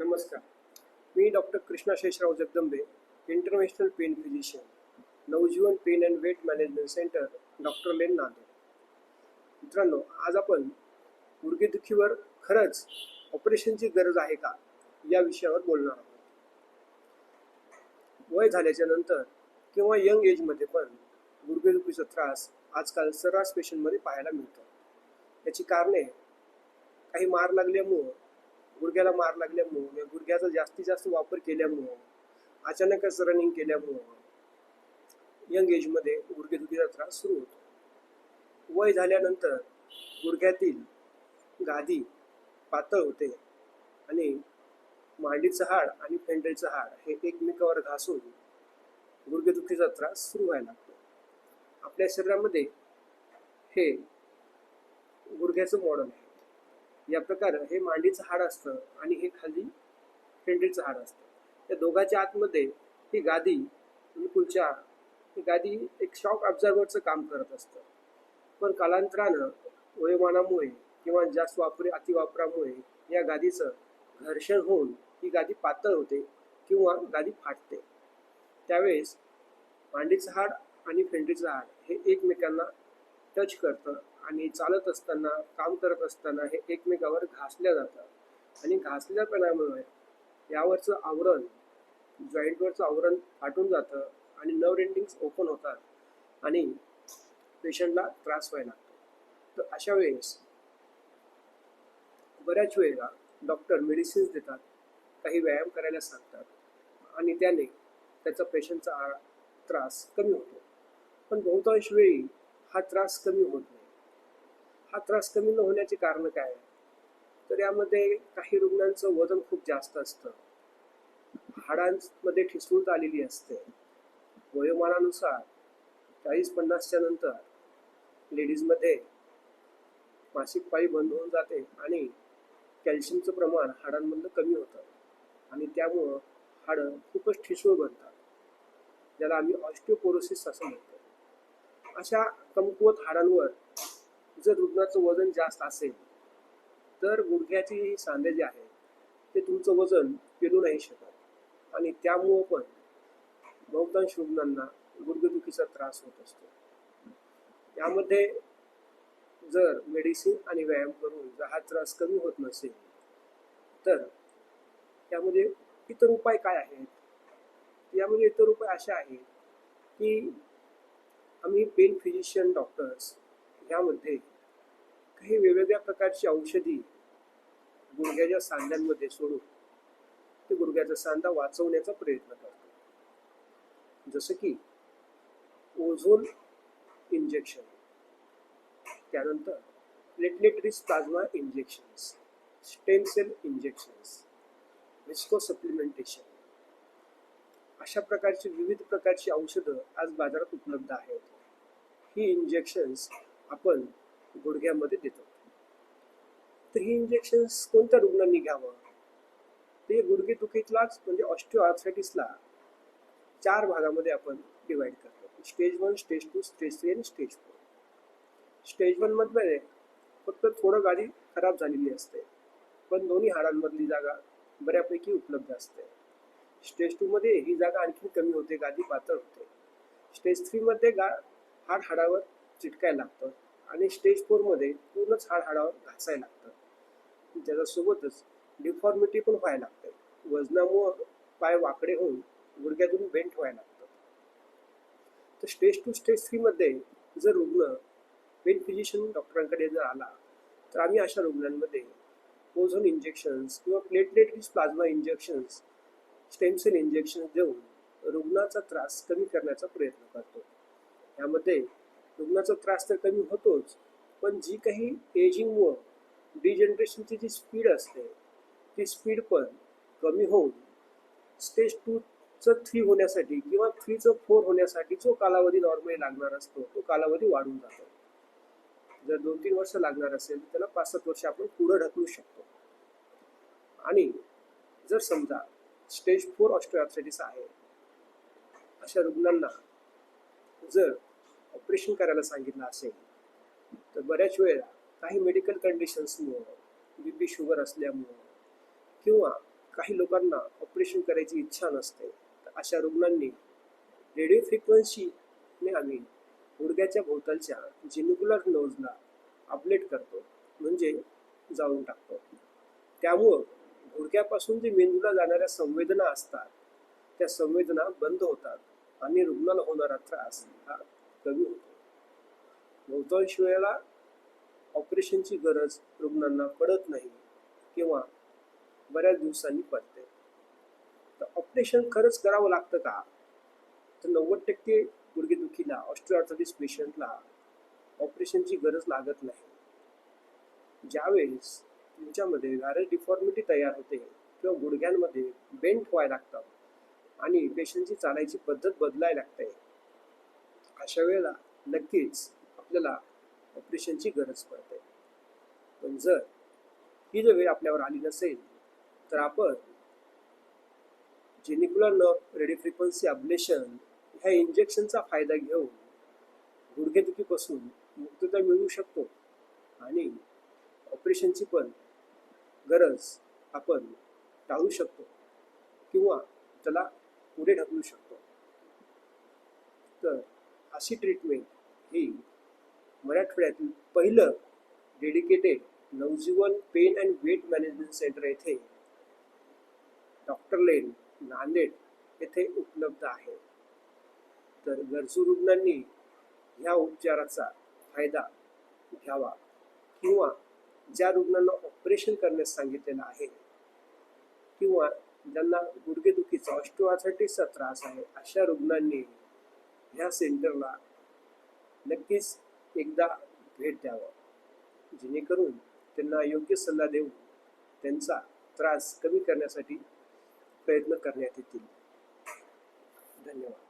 नमस्कार. मी doctor Krishna Sheshrao Jagdambe international pain physician Navjeevan pain and weight management centre doctor lane Nanded. मित्रांनो आज आपण गुडघेदुखीवर खरंच ऑपरेशनची गरज आहे का या विषयावर बोलणार आहोत. वय झाल्याच्यानंतर किंवा यंग एजमध्ये पण गुडघेदुखीचा त्रास आजकाल सर्रास पेशंटमध्ये पाहायला मिळतो. याची कारणे काही मार लागल्यामुळं गुडघ्याला मार लागल्यामुळं गुडघ्याचा जास्तीत जास्त वापर केल्यामुळं अचानकच रनिंग केल्यामुळं यंग एजमध्ये गुडघेदुखीचा त्रास सुरू होतो. वय झाल्यानंतर गुडघ्यातील गादी पातळ होते आणि मांडीचं हाड आणि फेंडरीचं हाड हे एकमेकावर घासून गुडघेदुखीचा त्रास सुरू व्हायला लागतो. आपल्या शरीरामध्ये हे गुडघ्याचं मॉडल आहे. या प्रकार हे मांडीचं हाड असतं आणि हे खाली फेंडरीचं हाड असतं. या दोघांच्या आतमध्ये ही गादी आणि ही गादी एक शॉक ऑब्झर्वरचं काम करत असतं. पण कालांतरानं वयोमानामुळे किंवा जास्त वापर अतिवापरामुळे या गादीचं घर्षण होऊन ही गादी पातळ होते किंवा गादी फाटते. त्यावेळेस मांडीचं हाड आणि फेंडीचं हाड हे एकमेकांना टच करतं आणि चालत असताना काम करत असताना हे एकमेकावर घासल्या जातं आणि घासल्यापणामुळे यावरचं आवरण जॉईंटवरचं आवरण फाटून जातं आणि नर्व एंडिंग्स ओपन होतात आणि पेशंटला त्रास व्हायला लागतो. तर अशा वेळेस बऱ्याच वेळेला डॉक्टर मेडिसिन्स देतात काही व्यायाम करायला सांगतात आणि त्याने त्याचा पेशंटचा आ- त्रास कमी होतो. पण बहुतांश वेळी हा त्रास कमी होत नाही. हा त्रास कमी न होण्याचे कारण काय? तर यामध्ये काही रुग्णांचं वजन खूप जास्त असतं. हाडांमध्ये ठिसूळत आलेली असते. वयोमानानुसार चाळीस पन्नासच्या नंतर लेडीजमध्ये मासिक पाळी बंद होऊन जाते आणि कॅल्शियमचं प्रमाण हाडांमधलं कमी होतं आणि त्यामुळं हाडं खूपच ठिसूळ बनतात. ज्याला आम्ही ऑस्टिओपोरोसिस असं म्हणतो. अशा कमकुवत हाडांवर जर रुग्णाचं वजन जास्त असेल तर गुडघ्याची ही सांधे जे आहे ते तुमचं वजन पेलू नाही शकत. आणि त्यामुळं पण बहुतांश रुग्णांना गुडघेदुखीचा त्रास होत असतो. यामध्ये जर मेडिसिन आणि व्यायाम करून जर हा त्रास कमी होत नसेल तर त्यामध्ये इतर उपाय काय आहेत? यामध्ये इतर उपाय असे आहेत की आम्ही पेन फिजिशियन डॉक्टर्स यामध्ये काही वेगवेगळ्या प्रकारची औषधी गुडघ्याच्या सांध्यांमध्ये सोडून ते गुडघ्याचा सांधा वाचवण्याचा प्रयत्न करतो. जसं की ओझोन इंजेक्शन त्यानंतर platelet rich plasma injections stem cell injections viscosupplementation अशा प्रकारची विविध प्रकारची औषधं आज बाजारात उपलब्ध आहेत. ही इंजेक्शन्स आपण गुडघ्यामध्ये देतो. तर ही इंजेक्शन्स कोणत्या रुग्णांनी घ्यावं? ते गुडघे दुखीतलाच म्हणजे ऑस्टिओआर्थरायटिसला चार भागामध्ये आपण डिवाइड करतो. Stage one stage two stage three आणि स्टेज फोर स्टेज वनमध्ये फक्त थोडं गाडी खराब झालेली असते. पण दोन्ही हाडांमधली जागा बऱ्यापैकी उपलब्ध असते. स्टेज टू मध्ये ही जागा आणखी कमी होते गादी पातळ होते. स्टेज थ्रीमध्ये गा हाड हाडावर चिटकायला लागतं आणि स्टेज फोरमध्ये पूर्णच हाड हाडावर घासायला लागतं. त्याच्यासोबतच डिफॉर्मिटी पण व्हायला लागते. वजनामुळं पाय वाकडे होऊन गुडघ्यातून बेंट व्हायला लागतं. तर स्टेज टू स्टेज थ्री मध्ये जर रुग्ण पेन फिजिशियन डॉक्टरांकडे जर आला तर आम्ही अशा रुग्णांमध्ये ओझोन इंजेक्शन्स किंवा platelet rich plasma injections stem cell injection देऊन रुग्णाचा त्रास कमी करण्याचा प्रयत्न करतो. यामध्ये रुग्णाचा त्रास तर कमी होतोच पण जी काही एजिंग व डिजनरेशनची जी स्पीड असते ती स्पीड पण कमी होऊन स्टेज टूचं थ्री होण्यासाठी किंवा थ्रीचं फोर होण्यासाठी जो कालावधी नॉर्मली लागणार असतो तो कालावधी वाढून जातो. जर दोन तीन वर्ष लागणार असेल त्याला पाच सात वर्ष आपण पुढं ढकलू शकतो. आणि जर समजा स्टेज फोर ऑस्ट्रोआर्थ्रायटिस आहे. अशा रुग्णांना जर ऑपरेशन करायला सांगितलं असेल तर बऱ्याच वेळेला काही मेडिकल कंडिशन्समुळं बी पी शुगर असल्यामुळं किंवा काही लोकांना ऑपरेशन करायची इच्छा नसते तर अशा रुग्णांनी रेडिओ फ्रिक्वेन्सीने आम्ही गुडघ्याच्या भोवतालच्या जिनिक्युलर नोजला अपलेट करतो म्हणजे जाळून टाकतो. त्यामुळं गुडघ्यापासून जे मेंदूला जाणाऱ्या संवेदना असतात त्या संवेदना बंद होतात आणि रुग्णाला होणारा त्रास हा कमी होतो. बहुतांश वेळेला ऑपरेशनची गरज रुग्णांना पडत नाही किंवा बऱ्याच दिवसांनी पडते. तर ऑपरेशन खरंच करावं लागतं का? तर नव्वद टक्के गुडघेदुखीला ऑस्ट्रोआर्थोडिस पेशंटला ऑपरेशनची गरज लागत नाही. ज्यावेळेस तुमच्यामध्ये व्हायरल डिफॉर्मिटी तयार होते किंवा गुडघ्यांमध्ये बेंट व्हायला लागतात आणि पेशंटची चालायची पद्धत बदलायला लागते. अशा वेळेला नक्कीच आपल्याला ऑपरेशनची गरज पडते. पण जर ही जर वेळ आपल्यावर आली नसेल तर आपण genicular nerve radio frequency ablation ह्या इंजेक्शनचा फायदा घेऊन गुडघेदुखीपासून मुक्तता मिळवू शकतो. आणि ऑपरेशनची पण गरज आपण टाळू शकतो किंवा त्याला पुढे ढकलू शकतो. तर अशी ट्रीटमेंट ही मराठवाड्यातील पहिलं dedicated Navjeevan pain and weight management centre येथे डॉक्टर लेन नांदेड येथे उपलब्ध आहे. तर गरजू रुग्णांनी ह्या उपचाराचा फायदा घ्यावा किंवा ज्या रुग्णांना ऑपरेशन करण्यास सांगितलेलं आहे किंवा ज्यांना गुडघेदुखीचा ऑस्टिओआर्थायटिसचा त्रास आहे अशा रुग्णांनी ह्या सेंटरला नक्कीच एकदा भेट द्यावं. जेणेकरून त्यांना योग्य सल्ला देऊन त्यांचा त्रास कमी करण्यासाठी प्रयत्न करण्यात येतील. धन्यवाद.